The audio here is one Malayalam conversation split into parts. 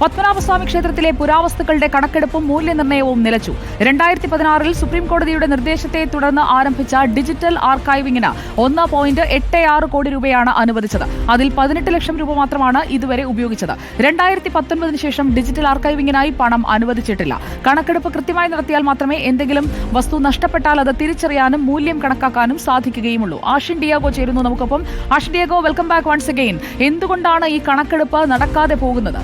പത്മനാഭസ്വാമി ക്ഷേത്രത്തിലെ പുരാവസ്തുക്കളുടെ കണക്കെടുപ്പും മൂല്യനിർണയവും നിലച്ചു. രണ്ടായിരത്തി പതിനാറിൽ സുപ്രീംകോടതിയുടെ നിർദ്ദേശത്തെ തുടർന്ന് ആരംഭിച്ച ഡിജിറ്റൽ ആർക്കൈവിംഗിന് ഒന്ന് പോയിന്റ് എട്ട് ആറ് കോടി രൂപയാണ് അനുവദിച്ചത്. അതിൽ പതിനെട്ട് ലക്ഷം രൂപ മാത്രമാണ് ഇതുവരെ ഉപയോഗിച്ചത്. രണ്ടായിരത്തി പത്തൊൻപതിന് ശേഷം ഡിജിറ്റൽ ആർക്കൈവിംഗിനായി പണം അനുവദിച്ചിട്ടില്ല. കണക്കെടുപ്പ് കൃത്യമായി നടത്തിയാൽ മാത്രമേ എന്തെങ്കിലും വസ്തു നഷ്ടപ്പെട്ടാൽ അത് തിരിച്ചറിയാനും മൂല്യം കണക്കാക്കാനും സാധിക്കുകയുമുള്ളൂ. ആഷിൻ ഡിയാഗോ ചേരുന്നു നമുക്കൊപ്പം. Ashin Diego welcome back once again. എന്തുകൊണ്ടാണ് ഈ കണക്കെടുപ്പ് നടക്കാതെ പോകുന്നത്?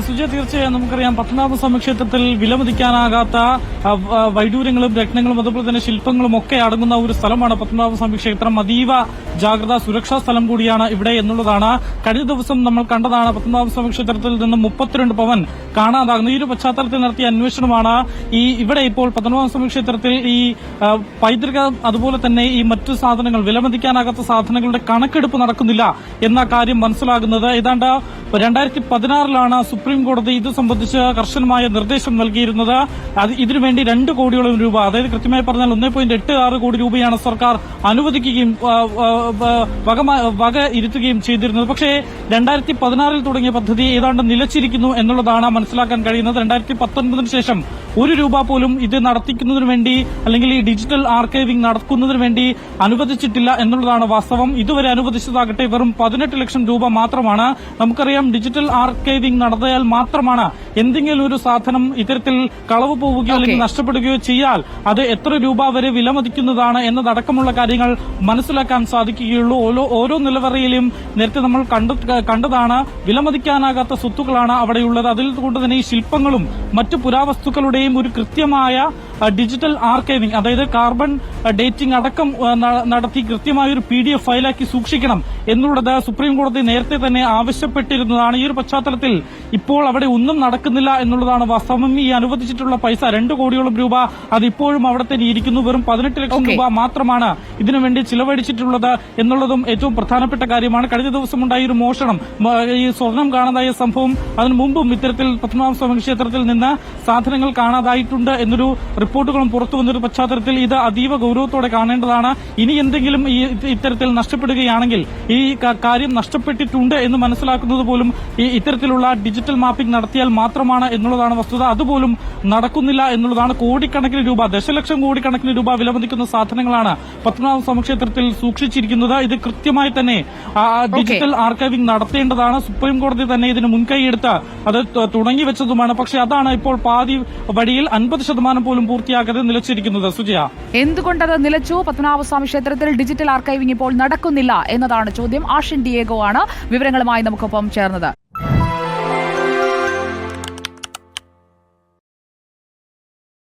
സുജയ തീർച്ചയായും നമുക്കറിയാം. പത്മനാഭ സമക്ഷേത്രത്തിൽ വിലമതിക്കാനാകാത്ത വൈഡൂര്യങ്ങളും രത്നങ്ങളും അതുപോലെ തന്നെ ശില്പങ്ങളും ഒക്കെ അടങ്ങുന്ന ഒരു സ്ഥലമാണ് പത്മനാഭ സമക്ഷേത്രം അതീവ ജാഗ്രതാ സുരക്ഷാ സ്ഥലം കൂടിയാണ് ഇവിടെ എന്നുള്ളതാണ്. കഴിഞ്ഞ ദിവസം നമ്മൾ കണ്ടതാണ് പത്മനാഭ സമക്ഷേത്രത്തിൽ നിന്ന് മുപ്പത്തിരണ്ട് പവൻ കാണാതാകുന്നു. ഈ ഒരു പശ്ചാത്തലത്തിൽ നടത്തിയ അന്വേഷണമാണ് ഈ ഇവിടെ ഇപ്പോൾ പത്മനാഭ സമക്ഷേത്രത്തിൽ ഈ പൈതൃക അതുപോലെ തന്നെ ഈ മറ്റു സാധനങ്ങൾ വിലമതിക്കാനാകാത്ത സാധനങ്ങളുടെ കണക്കെടുപ്പ് നടക്കുന്നില്ല എന്ന കാര്യം മനസ്സിലാകുന്നത്. ഏതാണ്ട് രണ്ടായിരത്തി പതിനാറിലാണ് സുപ്രീം കോടതി ഇത് സംബന്ധിച്ച് കർശനമായ നിർദ്ദേശം നൽകിയിരുന്നത്. അത് ഇതിനുവേണ്ടി രണ്ട് കോടിയോളം രൂപ. അതായത് കൃത്യമായി പറഞ്ഞാൽ ഒന്നേ പോയിന്റ് എട്ട് ആറ് കോടി രൂപയാണ് സർക്കാർ അനുവദിക്കുകയും വകമ- വക ഇരുത്തുകയും ചെയ്തിരുന്നത്. പക്ഷേ രണ്ടായിരത്തി പതിനാറിൽ തുടങ്ങിയ പദ്ധതി ഏതാണ്ട് നിലച്ചിരിക്കുന്നു എന്നുള്ളതാണ് മനസ്സിലാക്കാൻ കഴിയുന്നത്. രണ്ടായിരത്തി പത്തൊൻപതിന് ശേഷം ഒരു രൂപ പോലും ഇത് നടത്തിക്കുന്നതിനു വേണ്ടി അല്ലെങ്കിൽ ഈ ഡിജിറ്റൽ ആർക്കൈവിംഗ് നടക്കുന്നതിനു വേണ്ടി അനുവദിച്ചിട്ടില്ല എന്നുള്ളതാണ് വാസ്തവം. ഇതുവരെ അനുവദിച്ചതാകട്ടെ വെറും പതിനെട്ട് ലക്ഷം രൂപ മാത്രമാണ്. നമുക്കറിയാം ഡിജിറ്റൽ ആർക്കൈവിംഗ് നടത്തിയാൽ മാത്രമാണ് എന്തെങ്കിലും ഒരു സാധനം ഇത്തരത്തിൽ കളവ് പോവുകയോ അല്ലെങ്കിൽ നഷ്ടപ്പെടുകയോ ചെയ്യാൽ അത് എത്ര രൂപ വരെ വിലമതിക്കുന്നതാണ് എന്നതടക്കമുള്ള കാര്യങ്ങൾ മനസ്സിലാക്കാൻ സാധിക്കുകയുള്ളൂ. ഓരോ ഓരോ നിലവറയിലും നേരത്തെ നമ്മൾ കണ്ട കണ്ടതാണ് വിലമതിക്കാനാകാത്ത സ്വത്തുക്കളാണ് അവിടെയുള്ളത്. അതിൽ കൊണ്ട് തന്നെ ഈ ശില്പങ്ങളും മറ്റു പുരാവസ്തുക്കളുടെയും ഒരു കൃത്യമായ ഡിജിറ്റൽ ആർക്കൈവിംഗ് അതായത് കാർബൺ ഡേറ്റിംഗ് അടക്കം നടത്തി കൃത്യമായ ഒരു പി ഡി എഫ് ഫയലാക്കി സൂക്ഷിക്കണം എന്നുള്ളത് സുപ്രീം കോടതി നേരത്തെ തന്നെ ആവശ്യപ്പെട്ടിരുന്നതാണ്. ഈ ഒരു പശ്ചാത്തലത്തിൽ ഇപ്പോൾ അവിടെ ഒന്നും നടക്കുന്നില്ല എന്നുള്ളതാണ് വാസ്തവം ഈ അനുവദിച്ചിട്ടുള്ള പൈസ രണ്ട് കോടിയോളം രൂപ അതിപ്പോഴും അവിടെ തന്നെ ഇരിക്കുന്നു. വെറും പതിനെട്ട് ലക്ഷം രൂപ മാത്രമാണ് ഇതിനുവേണ്ടി ചിലവഴിച്ചിട്ടുള്ളത് എന്നുള്ളതും ഏറ്റവും പ്രധാനപ്പെട്ട കാര്യമാണ്. കഴിഞ്ഞ ദിവസം ഉണ്ടായ ഒരു മോഷണം ഈ സ്വർണം കാണാതായ സംഭവം അതിനു മുമ്പും ഇത്തരത്തിൽ പത്മനാഭസ്വാമി ക്ഷേത്രത്തിൽ നിന്ന് സാധനങ്ങൾ കാണാതായിട്ടുണ്ട് എന്നൊരു റിപ്പോർട്ടുകളും പുറത്തു വന്നൊരു പശ്ചാത്തലത്തിൽ ഇത് അതീവ ഗൌരവത്തോടെ കാണേണ്ടതാണ്. ഇനി എന്തെങ്കിലും ഈ ഇത്തരത്തിൽ നഷ്ടപ്പെടുകയാണെങ്കിൽ ഈ കാര്യം നഷ്ടപ്പെട്ടിട്ടുണ്ട് എന്ന് മനസ്സിലാക്കുന്നത് പോലും ഈ ഇത്തരത്തിലുള്ള ഡിജിറ്റൽ മാപ്പിംഗ് നടത്തിയാൽ മാത്രമാണ് എന്നുള്ളതാണ് വസ്തുത. അതുപോലും നടക്കുന്നില്ല എന്നുള്ളതാണ് കോടിക്കണക്കിന് രൂപ ദശലക്ഷം കോടിക്കണക്കിന് രൂപ വിലമതിക്കുന്ന സാധനങ്ങളാണ് പത്മനാഭ സമക്ഷേത്രത്തിൽ സൂക്ഷിച്ചിരിക്കുന്നത്. ഇത് കൃത്യമായി തന്നെ ഡിജിറ്റൽ ആർക്കൈവിംഗ് നടത്തേണ്ടതാണ്. സുപ്രീം കോടതി തന്നെ ഇതിന് മുൻകൈയെടുത്ത് അത് തുടങ്ങി വെച്ചതുമാണ്. പക്ഷെ അതാണ് ഇപ്പോൾ പാതി വഴിയിൽ അൻപത് ശതമാനം പോലും പൂർത്തിയാക്കാതെ നിലച്ചിരിക്കുന്നത്. സുജയ. എന്തുകൊണ്ടത് നിലച്ചു? പത്മനാഭസ്വാമി ക്ഷേത്രത്തിൽ ഡിജിറ്റൽ ആർക്കൈവിംഗ് ഇപ്പോൾ നടക്കുന്നില്ല എന്നതാണ് ചോദ്യം. ആഷിൻ ഡിയേഗോ ആണ്. വിവരങ്ങളുമായി നമുക്കൊപ്പം ചേർന്നത്.